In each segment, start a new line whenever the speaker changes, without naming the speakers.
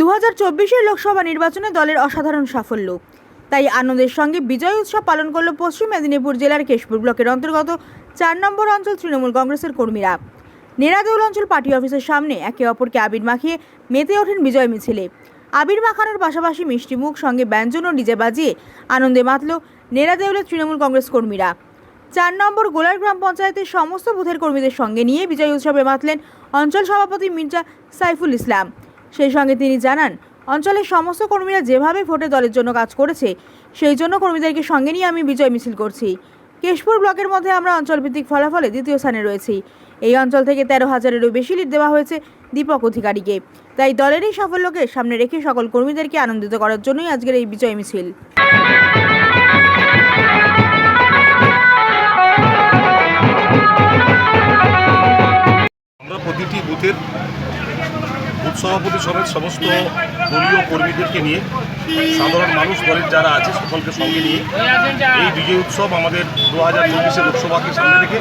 দু হাজার লোকসভা নির্বাচনে দলের অসাধারণ সাফল্য। তাই আনন্দের সঙ্গে বিজয় উৎসব পালন করল পশ্চিম মেদিনীপুর জেলার কেশপুর ব্লকের অন্তর্গত চার নম্বর অঞ্চল তৃণমূল কংগ্রেসের কর্মীরা। নেরাদেউল অঞ্চল পার্টি অফিসের সামনে একে অপরকে আবির মাখিয়ে মেতে ওঠেন বিজয় মিছিলে। আবির মাখানোর পাশাপাশি মিষ্টি মুখ, সঙ্গে ব্যঞ্জন ও ডিজে বাজিয়ে আনন্দে মাতল নেরাদেউলের তৃণমূল কংগ্রেস কর্মীরা। চার নম্বর গোলার গ্রাম পঞ্চায়েতের সমস্ত বুথের কর্মীদের সঙ্গে নিয়ে বিজয় উৎসবে মাতলেন অঞ্চল সভাপতি মির্জা সাইফুল ইসলাম। সেই সঙ্গে তিনি জানান, অঞ্চলের সমস্ত কর্মীরা যেভাবে ভোটে দলের জন্য কাজ করেছে, সেই জন্য কর্মীদেরকে সঙ্গে নিয়ে আমি বিজয় মিছিল করছি। কেশপুর ব্লকের মধ্যে আমরা অঞ্চলভিত্তিক ফলাফলে দ্বিতীয় স্থানে রয়েছি। এই অঞ্চল থেকে তেরো হাজারেরও বেশি লিড দেওয়া হয়েছে দীপক অধিকারীকে। তাই দলের এই সাফল্যকে সামনে রেখে সকল কর্মীদেরকে আনন্দিত করার জন্যই আজকের এই বিজয় মিছিল।
আমরা প্রতিটি বুথের বুথ সভাপতি সমেত সমস্ত দলীয় কর্মীদেরকে নিয়ে, সাধারণ মানুষ দলের যারা আছে সকলকে সঙ্গে নিয়ে এই বিজয় উৎসব আমাদের দু হাজার চব্বিশে লোকসভাকে সামনে রেখে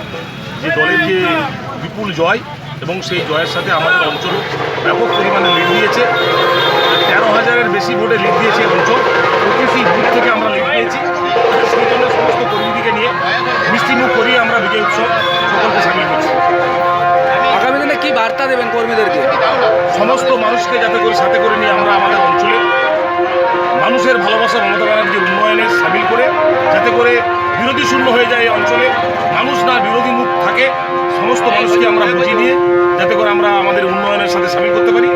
যে দলের যে বিপুল জয় এবং সেই জয়ের সাথে আমাদের অঞ্চল ব্যাপক পরিমাণে লিড দিয়েছে। তেরো হাজারের বেশি ভোটে লিড দিয়েছে অঞ্চল।
বার্তা দেবেন কর্মীদেরকে।
সমস্ত মানুষকে যাতে করে সাথে করে নিয়ে আমরা আমাদের অঞ্চলে মানুষের ভালোবাসা মমতা ব্যানার্জির উন্নয়নে সামিল করে, যাতে করে বিরোধী শূন্য হয়ে যায় এই অঞ্চলে, মানুষ না বিরোধী মুখ থাকে, সমস্ত মানুষকে আমরা বুঝিয়ে নিয়ে যাতে করে আমরা আমাদের উন্নয়নের সাথে সামিল করতে পারি।